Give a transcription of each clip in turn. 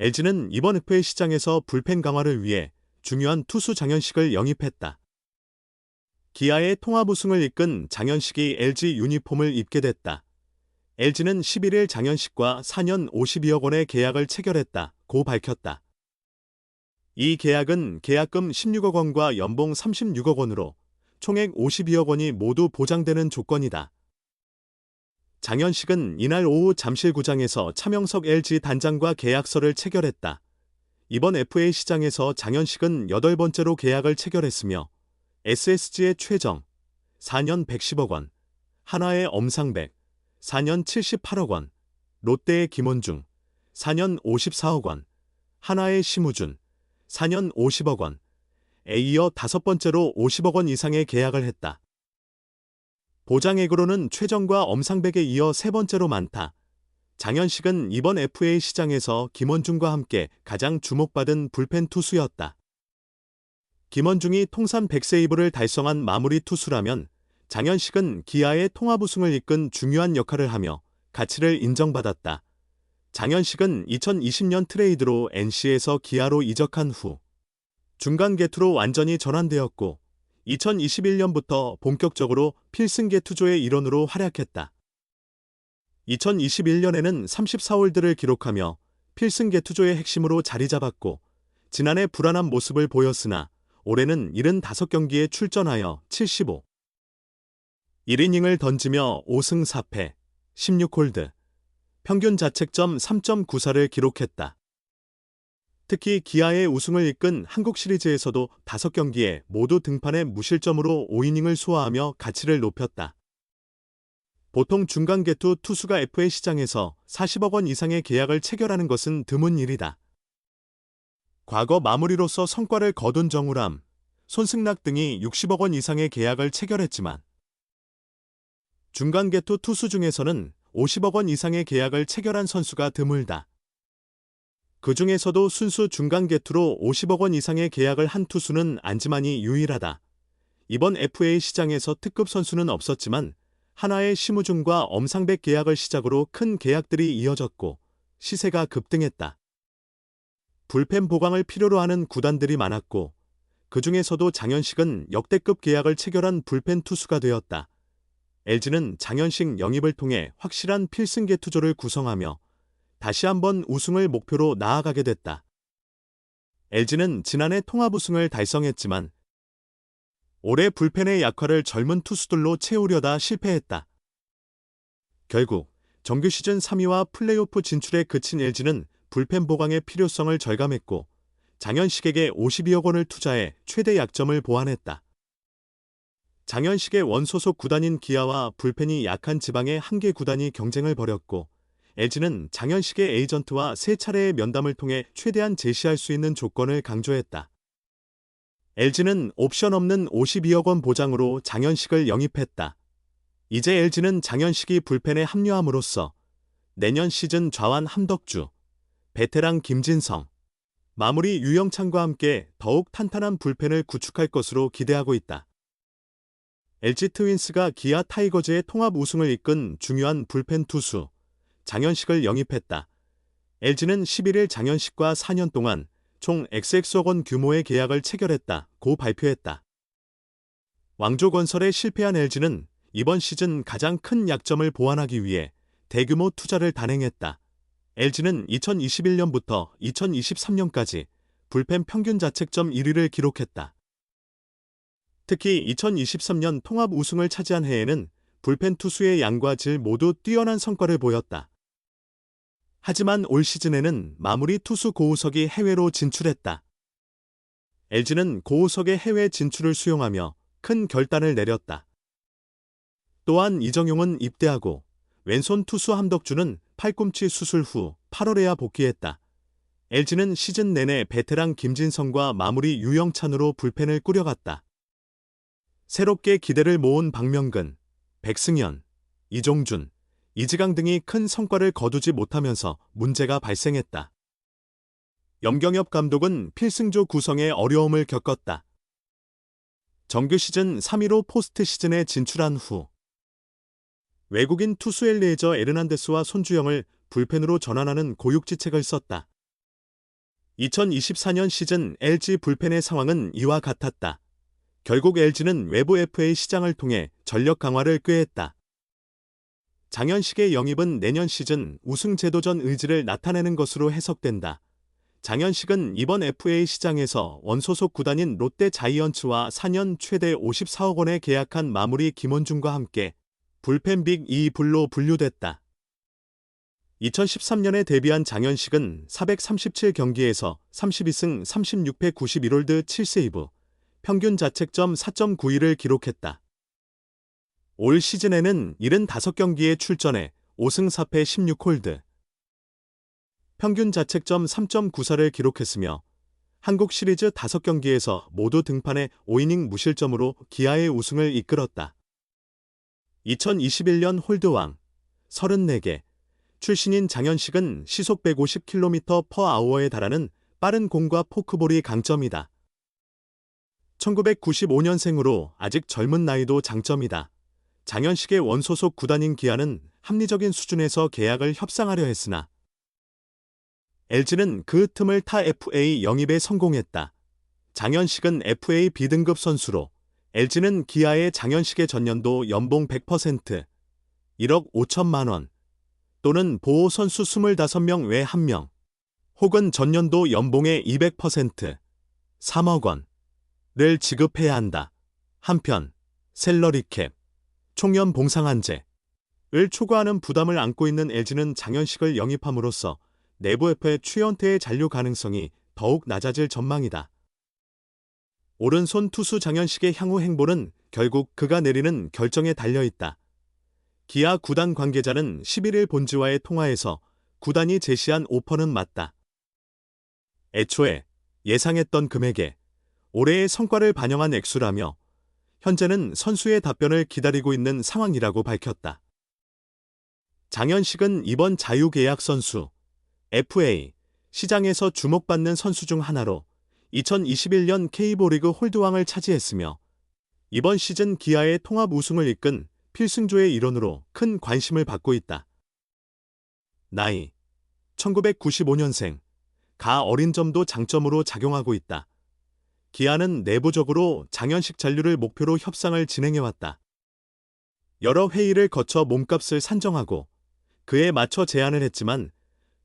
LG는 이번 FA 시장에서 불펜 강화를 위해 중요한 투수 장현식을 영입했다. 기아의 통합 우승을 이끈 장현식이 LG 유니폼을 입게 됐다. LG는 11일 장현식과 4년 52억 원의 계약을 체결했다. 고 밝혔다. 이 계약은 계약금 16억 원과 연봉 36억 원으로 총액 52억 원이 모두 보장되는 조건이다. 장현식은 이날 오후 잠실구장에서 차명석 LG 단장과 계약서를 체결했다. 이번 FA 시장에서 장현식은 8번째로 계약을 체결했으며 SSG의 최정 4년 110억 원, 한화의 엄상백 4년 78억 원, 롯데의 김원중 4년 54억 원, 한화의 심우준 4년 50억 원, 에 이어 다섯 번째로 50억 원 이상의 계약을 했다. 보장액으로는 최정과 엄상백에 이어 세 번째로 많다. 장현식은 이번 FA 시장에서 김원중과 함께 가장 주목받은 불펜 투수였다. 김원중이 통산 100세이브를 달성한 마무리 투수라면 장현식은 기아의 통합 우승을 이끈 중요한 역할을 하며 가치를 인정받았다. 장현식은 2020년 트레이드로 NC에서 기아로 이적한 후 중간 개투로 완전히 전환되었고 2021년부터 본격적으로 필승계 투조의 일원으로 활약했다. 2021년에는 34홀드를 기록하며 필승계 투조의 핵심으로 자리 잡았고 지난해 불안한 모습을 보였으나 올해는 75경기에 출전하여 75. 1이닝을 던지며 5승 4패, 16홀드, 평균 자책점 3.94를 기록했다. 특히 기아의 우승을 이끈 한국 시리즈에서도 5경기에 모두 등판에 무실점으로 5이닝을 소화하며 가치를 높였다. 보통 중간 개투 투수가 FA 시장에서 40억 원 이상의 계약을 체결하는 것은 드문 일이다. 과거 마무리로서 성과를 거둔 정우람, 손승락 등이 60억 원 이상의 계약을 체결했지만 중간 개투 투수 중에서는 50억 원 이상의 계약을 체결한 선수가 드물다. 그 중에서도 순수 중간 개투로 50억 원 이상의 계약을 한 투수는 안지만이 유일하다. 이번 FA 시장에서 특급 선수는 없었지만 하나의 심우준과 엄상백 계약을 시작으로 큰 계약들이 이어졌고 시세가 급등했다. 불펜 보강을 필요로 하는 구단들이 많았고 그 중에서도 장현식은 역대급 계약을 체결한 불펜 투수가 되었다. LG는 장현식 영입을 통해 확실한 필승계 투조를 구성하며 다시 한번 우승을 목표로 나아가게 됐다. LG는 지난해 통합 우승을 달성했지만 올해 불펜의 약화를 젊은 투수들로 채우려다 실패했다. 결국 정규 시즌 3위와 플레이오프 진출에 그친 LG는 불펜 보강의 필요성을 절감했고 장현식에게 52억 원을 투자해 최대 약점을 보완했다. 장현식의 원소속 구단인 기아와 불펜이 약한 지방의 한 개 구단이 경쟁을 벌였고 LG는 장현식의 에이전트와 세 차례의 면담을 통해 최대한 제시할 수 있는 조건을 강조했다. LG는 옵션 없는 52억 원 보장으로 장현식을 영입했다. 이제 LG는 장현식이 불펜에 합류함으로써 내년 시즌 좌완 함덕주, 베테랑 김진성, 마무리 유영창과 함께 더욱 탄탄한 불펜을 구축할 것으로 기대하고 있다. LG 트윈스가 기아 타이거즈의 통합 우승을 이끈 중요한 불펜 투수, 장현식을 영입했다. LG는 11일 장현식과 4년 동안 총 XX억 원 규모의 계약을 체결했다. 고 발표했다. 왕조건설에 실패한 LG는 이번 시즌 가장 큰 약점을 보완하기 위해 대규모 투자를 단행했다. LG는 2021년부터 2023년까지 불펜 평균 자책점 1위를 기록했다. 특히 2023년 통합 우승을 차지한 해에는 불펜 투수의 양과 질 모두 뛰어난 성과를 보였다. 하지만 올 시즌에는 마무리 투수 고우석이 해외로 진출했다. LG는 고우석의 해외 진출을 수용하며 큰 결단을 내렸다. 또한 이정용은 입대하고 왼손 투수 함덕주는 팔꿈치 수술 후 8월에야 복귀했다. LG는 시즌 내내 베테랑 김진성과 마무리 유영찬으로 불펜을 꾸려갔다. 새롭게 기대를 모은 박명근, 백승현, 이종준, 이지강 등이 큰 성과를 거두지 못하면서 문제가 발생했다. 염경엽 감독은 필승조 구성에 어려움을 겪었다. 정규 시즌 3위로 포스트 시즌에 진출한 후 외국인 투수 엘리에저 에르난데스와 손주영을 불펜으로 전환하는 고육지책을 썼다. 2024년 시즌 LG 불펜의 상황은 이와 같았다. 결국 LG는 외부 FA 시장을 통해 전력 강화를 꾀했다. 장현식의 영입은 내년 시즌 우승 제도전 의지를 나타내는 것으로 해석된다. 장현식은 이번 FA 시장에서 원소속 구단인 롯데 자이언츠와 4년 최대 54억 원에 계약한 마무리 김원중과 함께 불펜 빅 2불로 분류됐다. 2013년에 데뷔한 장현식은 437경기에서 32승 36패 91홀드 7세이브, 평균 자책점 4.91을 기록했다. 올 시즌에는 75경기에 출전해 5승 4패 16홀드, 평균 자책점 3.94를 기록했으며 한국 시리즈 5경기에서 모두 등판해 5이닝 무실점으로 기아의 우승을 이끌었다. 2021년 홀드왕 34개 출신인 장현식은 시속 150km per hour에 달하는 빠른 공과 포크볼이 강점이다. 1995년생으로 아직 젊은 나이도 장점이다. 장현식의 원소속 구단인 기아는 합리적인 수준에서 계약을 협상하려 했으나 LG는 그 틈을 타 FA 영입에 성공했다. 장현식은 FA B등급 선수로 LG는 기아의 장현식의 전년도 연봉 100% 1억 5천만 원 또는 보호 선수 25명 외 1명 혹은 전년도 연봉의 200% 3억 원을 지급해야 한다. 한편 셀러리캡 총연 봉상한제를 초과하는 부담을 안고 있는 LG는 장현식을 영입함으로써 내부 F의 추연태의 잔류 가능성이 더욱 낮아질 전망이다. 오른손 투수 장현식의 향후 행보는 결국 그가 내리는 결정에 달려 있다. 기아 구단 관계자는 11일 본지와의 통화에서 구단이 제시한 오퍼는 맞다. 애초에 예상했던 금액에 올해의 성과를 반영한 액수라며 현재는 선수의 답변을 기다리고 있는 상황이라고 밝혔다. 장현식은 이번 자유계약 선수 FA 시장에서 주목받는 선수 중 하나로 2021년 K보리그 홀드왕을 차지했으며 이번 시즌 기아의 통합 우승을 이끈 필승조의 일원으로 큰 관심을 받고 있다. 나이 1995년생 가 어린 점도 장점으로 작용하고 있다. 기아는 내부적으로 장현식 잔류를 목표로 협상을 진행해왔다. 여러 회의를 거쳐 몸값을 산정하고 그에 맞춰 제안을 했지만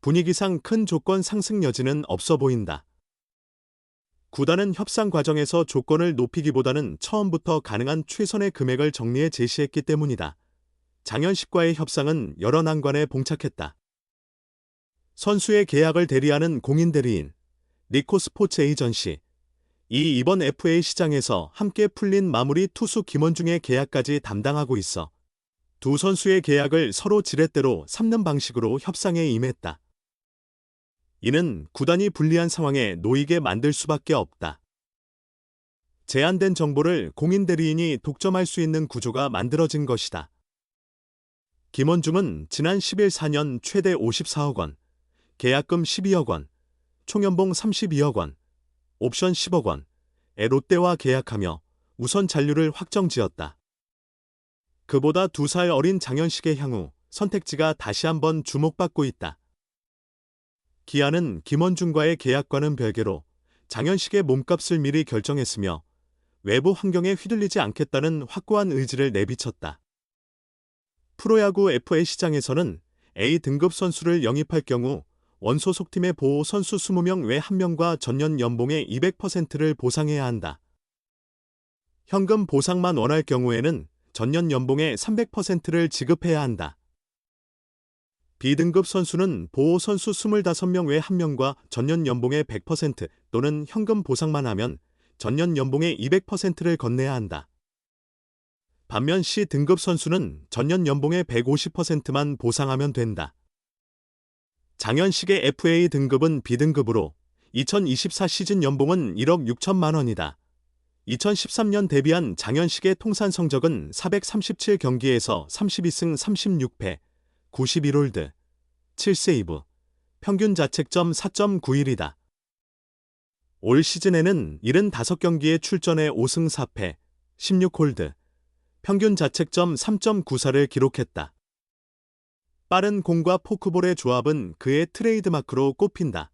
분위기상 큰 조건 상승 여지는 없어 보인다. 구단은 협상 과정에서 조건을 높이기보다는 처음부터 가능한 최선의 금액을 정리해 제시했기 때문이다. 장현식과의 협상은 여러 난관에 봉착했다. 선수의 계약을 대리하는 공인 대리인, 리코 스포츠 에이전시, 이 이번 FA 시장에서 함께 풀린 마무리 투수 김원중의 계약까지 담당하고 있어 두 선수의 계약을 서로 지렛대로 삼는 방식으로 협상에 임했다. 이는 구단이 불리한 상황에 놓이게 만들 수밖에 없다. 제한된 정보를 공인 대리인이 독점할 수 있는 구조가 만들어진 것이다. 김원중은 지난 11 4년 최대 54억 원, 계약금 12억 원, 총연봉 32억 원, 옵션 10억 원 에 롯데와 계약하며 우선 잔류를 확정지었다. 그보다 두 살 어린 장현식의 향후 선택지가 다시 한번 주목받고 있다. 기아는 김원중과의 계약과는 별개로 장현식의 몸값을 미리 결정했으며 외부 환경에 휘둘리지 않겠다는 확고한 의지를 내비쳤다. 프로야구 FA 시장에서는 A 등급 선수를 영입할 경우 원소속팀의 보호 선수 20명 외 1명과 전년 연봉의 200%를 보상해야 한다. 현금 보상만 원할 경우에는 전년 연봉의 300%를 지급해야 한다. B등급 선수는 보호 선수 25명 외 1명과 전년 연봉의 100% 또는 현금 보상만 하면 전년 연봉의 200%를 건네야 한다. 반면 C등급 선수는 전년 연봉의 150%만 보상하면 된다. 장현식의 FA 등급은 B등급으로 2024 시즌 연봉은 1억 6천만 원이다. 2013년 데뷔한 장현식의 통산 성적은 437경기에서 32승 36패, 91홀드, 7세이브, 평균 자책점 4.91이다. 올 시즌에는 75경기에 출전해 5승 4패, 16홀드, 평균 자책점 3.94를 기록했다. 빠른 공과 포크볼의 조합은 그의 트레이드마크로 꼽힌다.